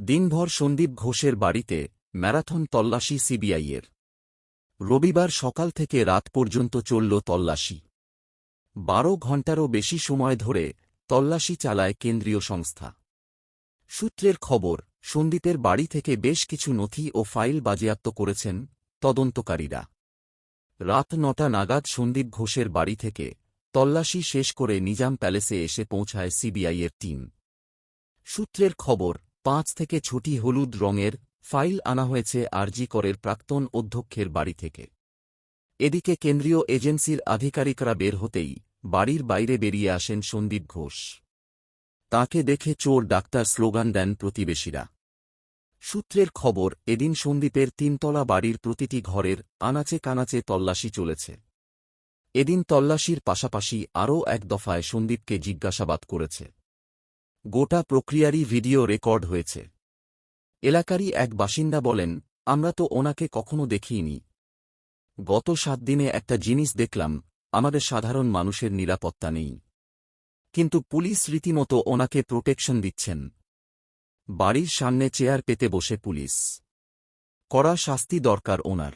দিনভর সন্দীপ ঘোষের বাড়িতে ম্যারাথন তল্লাশি সিবিআইয়ের। রবিবার সকাল থেকে রাত পর্যন্ত চলল তল্লাশি। বারো ঘণ্টারও বেশি সময় ধরে তল্লাশি চালায় কেন্দ্রীয় সংস্থা। সূত্রের খবর, সন্দীপের বাড়ি থেকে বেশ কিছু নথি ও ফাইল বাজেয়াপ্ত করেছেন তদন্তকারীরা। রাত নটা নাগাদ সন্দীপ ঘোষের বাড়ি থেকে তল্লাশি শেষ করে নিজাম প্যালেসে এসে পৌঁছায় সিবিআইয়ের টিম। সূত্রের খবর পাঁচ থেকে ছুটি হলুদ রঙের ফাইল আনা হয়েছে আরজি করের প্রাক্তন অধ্যক্ষের বাড়ি থেকে। এদিকে কেন্দ্রীয় এজেন্সির আধিকারিকরা বের হতেই বাড়ির বাইরে বেরিয়ে আসেন সন্দীপ ঘোষ। তাকে দেখে চোর ডাক্তার স্লোগান দেন প্রতিবেশীরা। সূত্রের খবর, এদিন সন্দীপের তিনতলা বাড়ির প্রতিটি ঘরের আনাচে কানাচে তল্লাশি চলেছে। এদিন তল্লাশির পাশাপাশি আরও এক দফায় সন্দীপকে জিজ্ঞাসাবাদ করেছে। গোটা প্রক্রিয়ারই ভিডিও রেকর্ড হয়েছে। এলাকারই এক বাসিন্দা বলেন, আমরা তো ওনাকে কখনো দেখিনি। গত সাত দিনে একটা জিনিস দেখলাম, আমাদের সাধারণ মানুষের নিরাপত্তা নেই। কিন্তু পুলিশ রীতিমতো ওনাকে প্রোটেকশন দিচ্ছেন। বাড়ির সামনে চেয়ার পেতে বসে পুলিশ। কড়া শাস্তি দরকার ওনার।